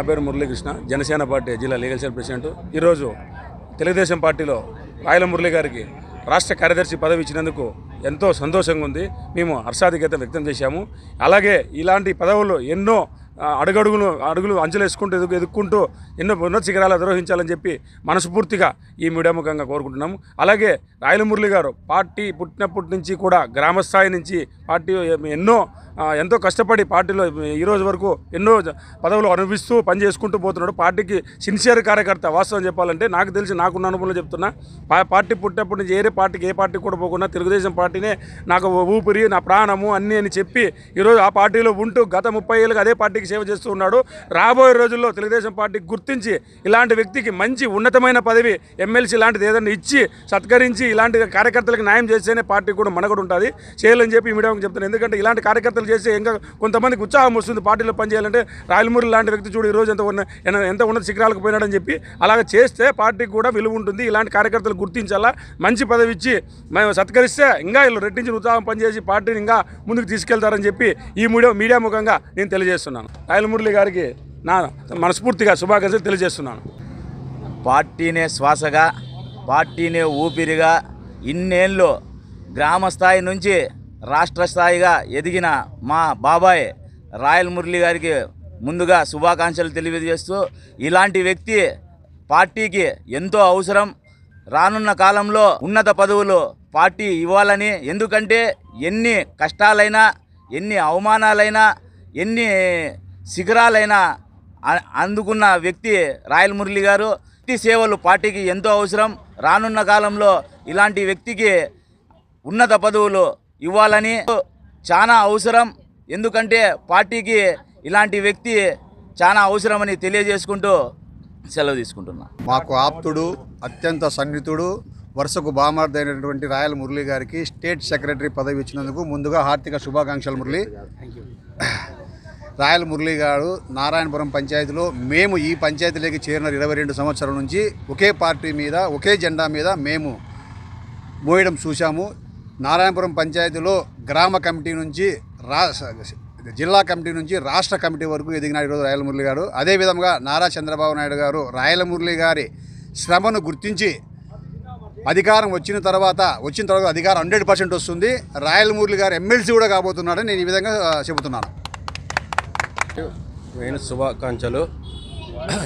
నా పేరు మురళీకృష్ణ. జనసేన పార్టీ జిల్లా లీగల్ సెల్ ప్రెసిడెంట్. ఈరోజు తెలుగుదేశం పార్టీలో రాయల మురళి గారికి రాష్ట్ర కార్యదర్శి పదవి ఇచ్చినందుకు ఎంతో సంతోషంగా ఉంది. మేము హర్షాధిక్యత వ్యక్తం చేశాము. అలాగే ఇలాంటి పదవులు ఎన్నో అడుగడుగును అడుగడుగులు అడుగులు అంచలేసుకుంటూ ఎదుగు ఎదుక్కుంటూ ఎన్నో ఉన్నత శిఖరాలు అధిరోహించాలని చెప్పి మనస్ఫూర్తిగా ఈ మీడియా ముఖంగా కోరుకుంటున్నాము. అలాగే రాయలమురళి గారు పార్టీ పుట్టినప్పటి నుంచి కూడా గ్రామస్థాయి నుంచి పార్టీ ఎన్నో ఎంతో కష్టపడి పార్టీలో ఈరోజు వరకు ఎన్నో పదవులు అనుభవిస్తూ పని చేసుకుంటూ పోతున్నాడు. పార్టీకి సిన్సియర్ కార్యకర్త వాస్తవం చెప్పాలంటే నాకు తెలిసి నాకున్న అనుభవంలో చెప్తున్నా. పా- పార్టీ పుట్టినప్పటి నుంచి ఏరే పార్టీకి ఏ పార్టీకి కూడా పోకుండా తెలుగుదేశం పార్టీనే నాకు ఊపిరి నా ప్రాణము అన్నీ అని చెప్పి ఈరోజు ఆ పార్టీలో ఉంటూ గత ముప్పై ఏళ్ళుగా అదే పార్టీకి సేవ చేస్తూ ఉన్నాడు. రాబోయే రోజుల్లో తెలుగుదేశం పార్టీకి గుర్తించి ఇలాంటి వ్యక్తికి మంచి ఉన్నతమైన పదవి ఎమ్మెల్సీ లాంటిది ఏదైనా ఇచ్చి సత్కరించి ఇలాంటి కార్యకర్తలకు న్యాయం చేస్తేనే పార్టీ కూడా మనగడు ఉంటుంది. చేయాలని చెప్పి మీడియాకి చెప్తాను ఎందుకంటే ఇలాంటి కార్యకర్తలు చేసి ఇంకా కొంతమందికి ఉత్సాహం వస్తుంది పార్టీలో పనిచేయాలంటే రాయలమూరి లాంటి వ్యక్తి చూడు ఈరోజు ఎంత ఉన్న ఎంత ఉన్నత శిఖరాలకు పోయినాడని చెప్పి అలాగ చేస్తే పార్టీకి కూడా విలువ ఉంటుంది. ఇలాంటి కార్యకర్తలు గుర్తించాలా? మంచి పదవి ఇచ్చి మేము సత్కరిస్తే ఇంకా వీళ్ళు రెట్టించిన ఉత్సాహం పనిచేసి పార్టీని ఇంకా ముందుకు తీసుకెళ్తారని చెప్పి ఈ మీడియా మీడియా ముఖంగా నేను తెలియజేస్తున్నాను. రాయలమురళి గారికి నా మనస్ఫూర్తిగా శుభాకాంక్షలు తెలియజేస్తున్నాను. పార్టీనే శ్వాసగా పార్టీనే ఊపిరిగా ఇన్నేళ్ళు గ్రామ స్థాయి నుంచి రాష్ట్ర స్థాయిగా ఎదిగిన మా బాబాయ్ రాయల్ మురళి గారికి ముందుగా శుభాకాంక్షలు తెలియజేస్తూ ఇలాంటి వ్యక్తి పార్టీకి ఎంతో అవసరం. రానున్న కాలంలో ఉన్నత పదవులు పార్టీ ఇవ్వాలని ఎందుకంటే ఎన్ని కష్టాలైనా ఎన్ని అవమానాలైనా ఎన్ని శిఖరాలైనా అందుకున్న వ్యక్తి రాయల్ మురళి గారు. వ్యక్తి సేవలు పార్టీకి ఎంతో అవసరం. రానున్న కాలంలో ఇలాంటి వ్యక్తికి ఉన్నత పదవులు ఇవ్వాలని చాలా అవసరం. ఎందుకంటే పార్టీకి ఇలాంటి వ్యక్తి చాలా అవసరమని తెలియజేసుకుంటూ సెలవు తీసుకుంటున్నా. మాకు ఆప్తుడు అత్యంత సన్నిహితుడు వరుసకు బామర్దైనటువంటి రాయల మురళి గారికి స్టేట్ సెక్రటరీ పదవి ఇచ్చినందుకు ముందుగా హార్దిక శుభాకాంక్షలు మురళి. రాయల మురళి గారు నారాయణపురం పంచాయతీలో మేము ఈ పంచాయతీలోకి చేరిన ఇరవై రెండు సంవత్సరాల నుంచి ఒకే పార్టీ మీద ఒకే జెండా మీద మేము మోయడం చూశాము. నారాయణపురం పంచాయతీలో గ్రామ కమిటీ నుంచి రా జిల్లా కమిటీ నుంచి రాష్ట్ర కమిటీ వరకు ఎదిగినాడు ఈరోజు రాయలమురళి గారు. అదేవిధంగా నారా చంద్రబాబు నాయుడు గారు రాయలమురళి గారి శ్రమను గుర్తించి అధికారం వచ్చిన తర్వాత వచ్చిన తర్వాత అధికారం హండ్రెడ్ పర్సెంట్ వస్తుంది. రాయలమురళి గారు ఎమ్మెల్సీ కూడా కాబోతున్నాడని నేను ఈ విధంగా చెబుతున్నాను. నేను శుభాకాంక్షలు.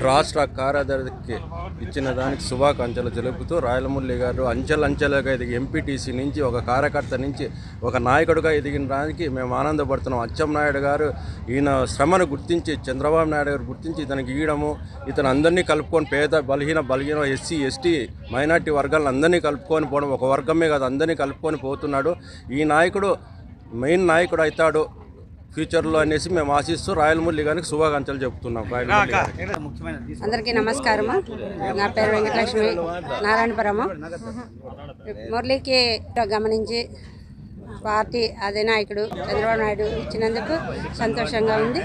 రాష్ట్ర కార్యదర్శికి ఇచ్చిన దానికి శుభాకాంక్షలు తెలుపుతూ రాయలమురళి గారు అంచెలంచెలుగా ఎదిగి ఎంపీటీసీ నుంచి ఒక కార్యకర్త నుంచి ఒక నాయకుడిగా ఎదిగిన దానికి మేము ఆనందపడుతున్నాం. అచ్చెం నాయుడు గారు ఈయన శ్రమను గుర్తించి చంద్రబాబు నాయుడు గారు గుర్తించి ఇతనికి ఇవ్వడము ఇతను అందరినీ కలుపుకొని పేద బలహీన బలహీన ఎస్సీ ఎస్టీ మైనార్టీ వర్గాలను అందరినీ కలుపుకొని పోవడం ఒక వర్గమే కాదు అందరినీ కలుపుకొని పోతున్నాడు. ఈ నాయకుడు మెయిన్ నాయకుడు అవుతాడు. ఫ్యూచర్లో అనేసి మేము ఆశిస్తూ రాయలమురళి గారికి శుభాకాంక్షలు చెప్తున్నాం అందరికీ నమస్కారము. నా పేరు వెంకటలక్ష్మి నారాయణపురము. మురళికి గమనించి పార్టీ అధినాయకుడు చంద్రబాబు నాయుడు ఇచ్చినందుకు సంతోషంగా ఉంది.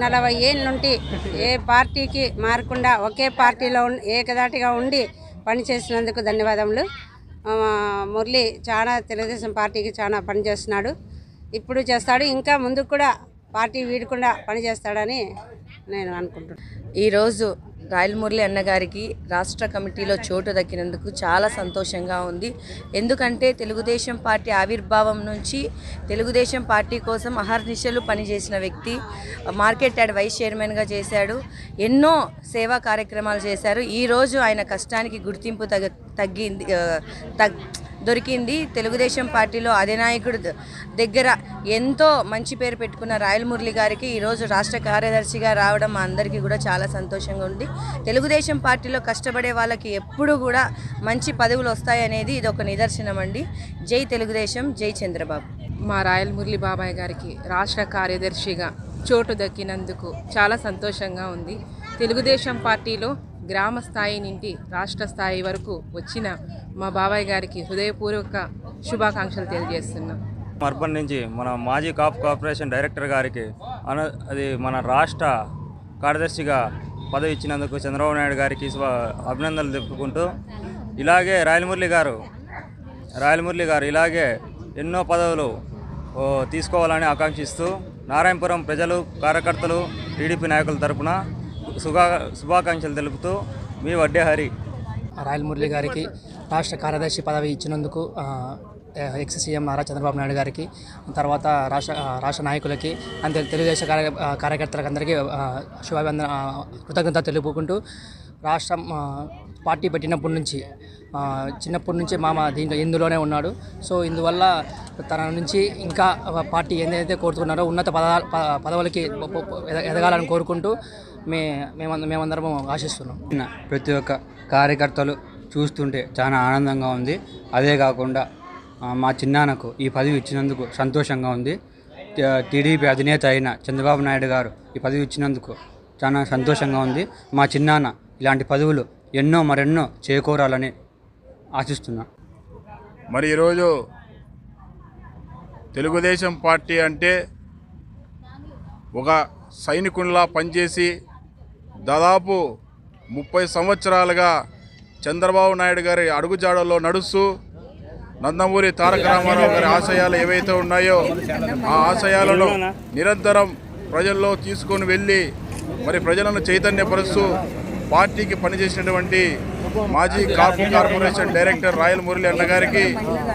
నలభై ఏళ్ళ నుండి ఏ పార్టీకి మారకుండా ఒకే పార్టీలో ఉం- ఏకదాటిగా ఉండి పనిచేసినందుకు ధన్యవాదములు. మురళి చాలా తెలుగుదేశం పార్టీకి చాలా పనిచేస్తున్నాడు. ఇప్పుడు చేస్తాడు. ఇంకా ముందుకు కూడా పార్టీ వీడకుండా పనిచేస్తాడని నేను అనుకుంటున్నాను ఈరోజు రాయల్ మురళి అన్నగారికి రాష్ట్ర కమిటీలో చోటు దక్కినందుకు చాలా సంతోషంగా ఉంది. ఎందుకంటే తెలుగుదేశం పార్టీ ఆవిర్భావం నుంచి తెలుగుదేశం పార్టీ కోసం అహర్నిశలు పనిచేసిన వ్యక్తి మార్కెట్ యాడ్ వైస్ చైర్మన్గా చేశాడు. ఎన్నో సేవా కార్యక్రమాలు చేశారు. ఈరోజు ఆయన కష్టానికి గుర్తింపు తగ్గ తగ్గింది తగ్ దొరికింది. తెలుగుదేశం పార్టీలో అధినాయకుడు దగ్గర ఎంతో మంచి పేరు పెట్టుకున్న రాయల్ మురళి గారికి ఈరోజు రాష్ట్ర కార్యదర్శిగా రావడం మా అందరికీ కూడా చాలా సంతోషంగా ఉంది. తెలుగుదేశం పార్టీలో కష్టపడే వాళ్ళకి ఎప్పుడు కూడా మంచి పదవులు వస్తాయనేది ఇది ఒక నిదర్శనం అండి. జై తెలుగుదేశం జై చంద్రబాబు. మా రాయల్ మురళి బాబాయ్ గారికి రాష్ట్ర కార్యదర్శిగా చోటు దక్కినందుకు చాలా సంతోషంగా ఉంది. తెలుగుదేశం పార్టీలో గ్రామ స్థాయి నుండి రాష్ట్ర స్థాయి వరకు వచ్చిన మా బాబాయ్ గారికి హృదయపూర్వక శుభాకాంక్షలు తెలియజేస్తున్నాం. అర్బన్ నుంచి మన మాజీ కాప్ కార్పొరేషన్ డైరెక్టర్ గారికి అన అది మన రాష్ట్ర కార్యదర్శిగా పదవి ఇచ్చినందుకు చంద్రబాబు నాయుడు గారికి అభినందనలు తెలుపుకుంటూ ఇలాగే రాయలమురళి గారు రాయలమురళి గారు ఇలాగే ఎన్నో పదవులు తీసుకోవాలని ఆకాంక్షిస్తూ నారాయణపురం ప్రజలు కార్యకర్తలు టీడీపీ నాయకుల తరపున శుభా శుభాకాంక్షలు తెలుపుతూ మీ వడ్డేహరి రాయల్ మురళి గారికి రాష్ట్ర కార్యదర్శి పదవి ఇచ్చినందుకు ఎక్స్ సీఎం నారా చంద్రబాబు నాయుడు గారికి తర్వాత రాష్ట్ర రాష్ట్ర నాయకులకి అంతే తెలుగుదేశం కార్య కార్యకర్తలకు అందరికీ శుభాభివందన కృతజ్ఞత తెలుపుకుంటూ రాష్ట్రం పార్టీ పెట్టినప్పటి నుంచి చిన్నప్పటి నుంచి మామ దీంట్లో ఇందులోనే ఉన్నాడు. సో ఇందువల్ల తన నుంచి ఇంకా పార్టీ ఏదైతే కోరుతున్నారో ఉన్నత పద పదవులకి ఎదగాలని కోరుకుంటూ మే మేమంద మేమందరము ఆశిస్తున్నాం. ప్రతి ఒక్క కార్యకర్తలు చూస్తుంటే చాలా ఆనందంగా ఉంది. అదే కాకుండా మా చిన్నాన్నకు ఈ పదవి ఇచ్చినందుకు సంతోషంగా ఉంది. టీడీపీ అధినేత అయిన చంద్రబాబు నాయుడు గారు ఈ పదవి ఇచ్చినందుకు చాలా సంతోషంగా ఉంది. మా చిన్నాన్న ఇలాంటి పదవులు ఎన్నో మరెన్నో చేకూరాలని ఆశిస్తున్నా. మరి ఈరోజు తెలుగుదేశం పార్టీ అంటే ఒక సైనికునిలా పనిచేసి దాదాపు ముప్పై సంవత్సరాలుగా చంద్రబాబు నాయుడు గారి అడుగుజాడల్లో నడుస్తూ నందమూరి తారక రామారావు గారి ఆశయాలు ఏవైతే ఉన్నాయో ఆ ఆశయాలను నిరంతరం ప్రజల్లో తీసుకొని వెళ్ళి మరి ప్రజలను చైతన్యపరుస్తూ పార్టీకి పనిచేసినటువంటి మాజీ కాపు కార్పొరేషన్ డైరెక్టర్ రాయల్ మురళి అన్న గారికి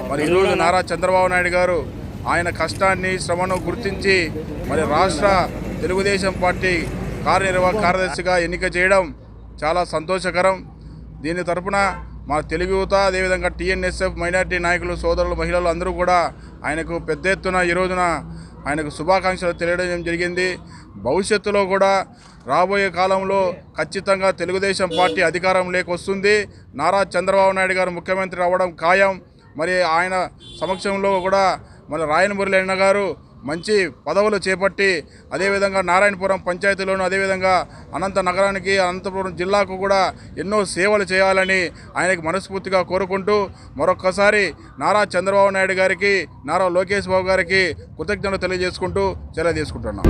మరి ఈరోజు నారా చంద్రబాబు నాయుడు గారు ఆయన కష్టాన్ని శ్రమను గుర్తించి మరి రాష్ట్ర తెలుగుదేశం పార్టీ కార్యనిర్వాహక కార్యదర్శిగా ఎన్నిక చేయడం చాలా సంతోషకరం. దీని తరపున మా తెలుగు యువత అదేవిధంగా టీఎన్ఎస్ఎఫ్ మైనార్టీ నాయకులు సోదరులు మహిళలు అందరూ కూడా ఆయనకు పెద్ద ఎత్తున ఈ రోజున ఆయనకు శుభాకాంక్షలు తెలియడం జరిగింది. భవిష్యత్తులో కూడా రాబోయే కాలంలో ఖచ్చితంగా తెలుగుదేశం పార్టీ అధికారం వస్తుంది నారా చంద్రబాబు నాయుడు గారు ముఖ్యమంత్రి అవ్వడం ఖాయం. మరి ఆయన సమక్షంలో కూడా మన రాయన మురళి అన్న గారు మంచి పదవులు చేపట్టి అదేవిధంగా నారాయణపురం పంచాయతీలోను అదేవిధంగా అనంత నగరానికి అనంతపురం జిల్లాకు కూడా ఎన్నో సేవలు చేయాలని ఆయనకు మనస్ఫూర్తిగా కోరుకుంటూ మరొక్కసారి నారా చంద్రబాబు నాయుడు గారికి నారా లోకేష్ బాబు గారికి కృతజ్ఞతలు తెలియజేసుకుంటూ సెలవు తీసుకుంటున్నాం.